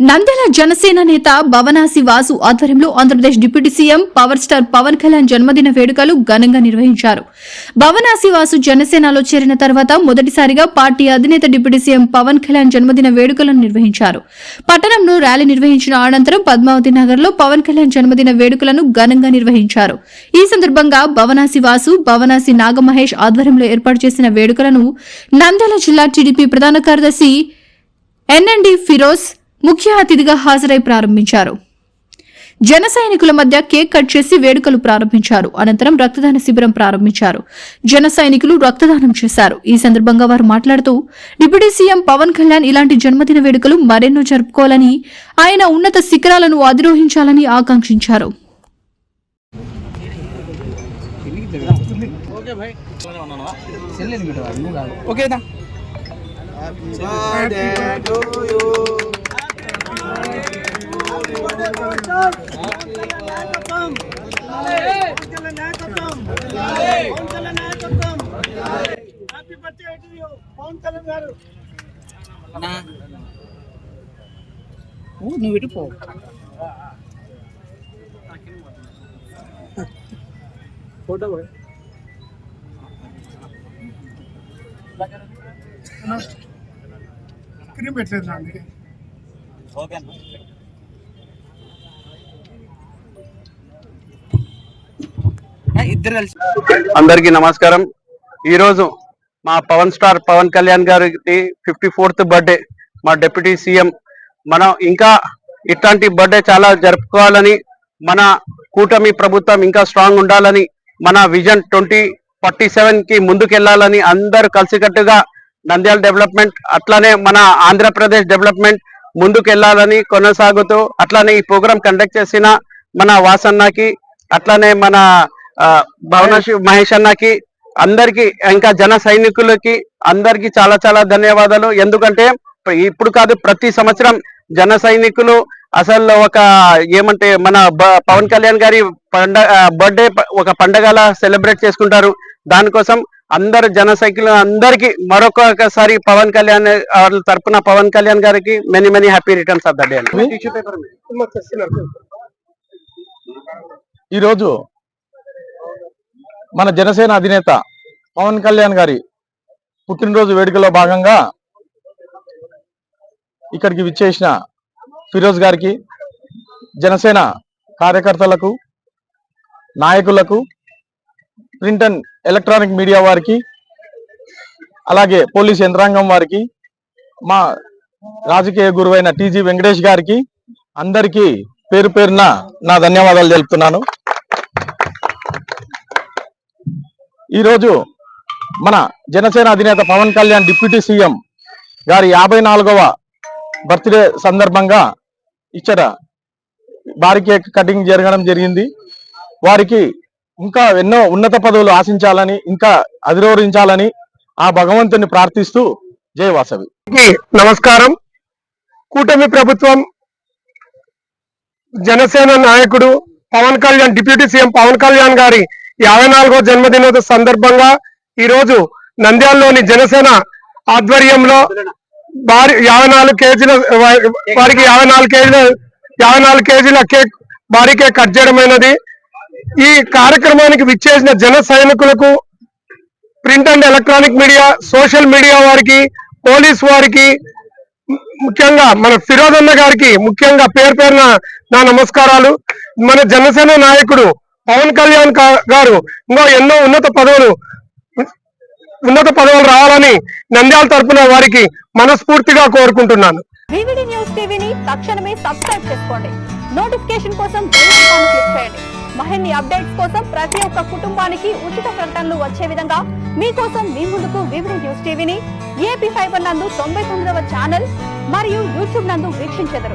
నంద్యాల జనసేన నేత భవనాసి వాసు ఆధ్వర్యంలో Andhra Pradesh deputy CM power star Pawan Kalyan జన్మదిన వేడుకలు ఘనంగా నిర్వహించారు. భవనాసి వాసు జనసేనలో చేరిన తర్వాత మొదటిసారిగా పార్టీ అధినేత డిప్యూటీ సీఎం పవన్ కళ్యాణ్ జన్మదిన వేడుకలను నిర్వహించారు. పట్టణంలో ర్యాలీ నిర్వహించిన అనంతరం పద్మావతి నగర్లో పవన్ కళ్యాణ్ జన్మదిన వేడుకలను ఘనంగా నిర్వహించారు. ఈ సందర్భంగా భవనాసి వాసు భవనాసి నాగమహేష్ ఆధ్వర్యంలో ఏర్పాటు చేసిన వేడుకలను నంద్యాల జిల్లా టీడీపీ ప్రధాన కార్యదర్శి ఎన్ఎండి ఫిరోజ్ ముఖ్య అతిథిగా హాజరై ప్రారంభించారు. జన సైనికుల మధ్య కేక్ కట్ చేసి వేడుకలు ప్రారంభించారు. అనంతరం రక్తదాన శిబిరం ప్రారంభించారు. జన సైనికులు రక్తదానం చేశారు. ఈ సందర్భంగా వారు మాట్లాడుతూ డిప్యూటీ సీఎం పవన్ కళ్యాణ్ ఇలాంటి జన్మదిన వేడుకలు మరెన్నో జరుపుకోవాలని ఆయన ఉన్నత శిఖరాలను అధిరోహించాలని ఆకాంక్షించారు. నువ్వు విడిపో ఫోటో స్క్రీన్ పెట్టలేదు అందుకే ఇద్దరు కలిసి. అందరికీ నమస్కారం. ఈరోజు మా Pawan star Pawan Kalyan garu fifty fourth birthday. మా డిప్యూటీ సీఎం. మనం ఇంకా ఇట్లాంటి బర్త్డే చాలా జరుపుకోవాలని మన కూటమి ప్రభుత్వం ఇంకా స్ట్రాంగ్ ఉండాలని మన విజన్ ట్వంటీ ఫార్టీ సెవెన్కి ముందుకెళ్ళాలని అందరూ కలిసికట్టుగా నంద్యాల డెవలప్మెంట్ అట్లానే మన ఆంధ్రప్రదేశ్ డెవలప్మెంట్ ముందుకెళ్ళాలని కొనసాగుతూ అట్లానే ఈ ప్రోగ్రాం కండక్ట్ చేసిన మన వాసన్నకి అట్లానే మన ఆ, మహేష్ అన్నకి అందరికి ఇంకా జన సైనికులకి అందరికి చాలా చాలా ధన్యవాదాలు. ఎందుకంటే ఇప్పుడు కాదు ప్రతి సంవత్సరం జన సైనికులు అసలు ఒక ఏమంటే మన బ- పవన్ కళ్యాణ్ గారి పండగ బర్త్డే ఒక పండగలా సెలబ్రేట్ చేసుకుంటారు. దానికోసం అందరు జన సైకిల్ అందరికి మరొకసారి పవన్ కళ్యాణ్ వాళ్ళ తరపున Pawan Kalyan garu many many happy returns of the day ఈరోజు మన జనసేన అధినేత పవన్ కళ్యాణ్ గారి పుట్టినరోజు వేడుకలో భాగంగా ఇక్కడికి విచ్చేసిన ఫిరోజ్ గారికి జనసేన కార్యకర్తలకు నాయకులకు ప్రింట్ అండ్ ఎలక్ట్రానిక్ మీడియా వారికి అలాగే పోలీస్ యంత్రాంగం వారికి మా రాజకీయ గురువైన టీజీ వెంకటేష్ గారికి అందరికీ పేరు పేరున నా ధన్యవాదాలు తెలుపుతున్నాను. ఈరోజు మన జనసేన అధినేత పవన్ కళ్యాణ్ డిప్యూటీ సీఎం గారి యాభై నాలుగవ బర్త్డే సందర్భంగా ఇచ్చట భారీ కేక్ కటింగ్ జరగడం జరిగింది. వారికి ఇంకా ఎన్నో ఉన్నత పదవులు ఆశించాలని ఇంకా అధిరోహించాలని ఆ భగవంతుని ప్రార్థిస్తూ జయ వాసవి. నమస్కారం. కూటమి ప్రభుత్వం జనసేన నాయకుడు పవన్ కళ్యాణ్ డిప్యూటీ సీఎం పవన్ కళ్యాణ్ గారి యాభై నాలుగో జన్మదినోత్సవ సందర్భంగా ఈ రోజు నంద్యాలలోని జనసేన ఆధ్వర్యంలో భారీ యాభై నాలుగు కేజీల వారికి యాభై నాలుగు కేజీల యాభై నాలుగు కేజీల కేక్ భారీ కేక్ కట్ చేయడమైనది ఈ కార్యక్రమానికి విచ్చేసిన జన సైనికులకు print and electronic media social media వారికి పోలీస్ వారికి ముఖ్యంగా మన ఫిరోజ్ అన్న గారికి ముఖ్యంగా పేరు పేరున నా నమస్కారాలు. మన జనసేన నాయకుడు పవన్ కళ్యాణ్ గారు ఇంకో ఎన్నో ఉన్నత పదవులు ఉన్నత పదవులు రావాలని నంద్యాల తరపున వారికి మనస్ఫూర్తిగా కోరుకుంటున్నాను. వివిడి న్యూస్ టీవీని తక్షణమే సబ్స్క్రైబ్ చేసుకోండి. నోటిఫికేషన్ కోసం క్లిక్ చేయండి. మరిన్ని అప్డేట్స్ కోసం ప్రతి ఒక్క కుటుంబానికి ఉచిత ప్రకటనలు వచ్చే విధంగా మీకోసం మీ ముందుకు వివిడి న్యూస్ టీవీని ఏపీ ఫైబర్ నందు తొంభై తొమ్మిదవ ఛానల్ మరియు యూట్యూబ్ నందు వీక్షించెదరు.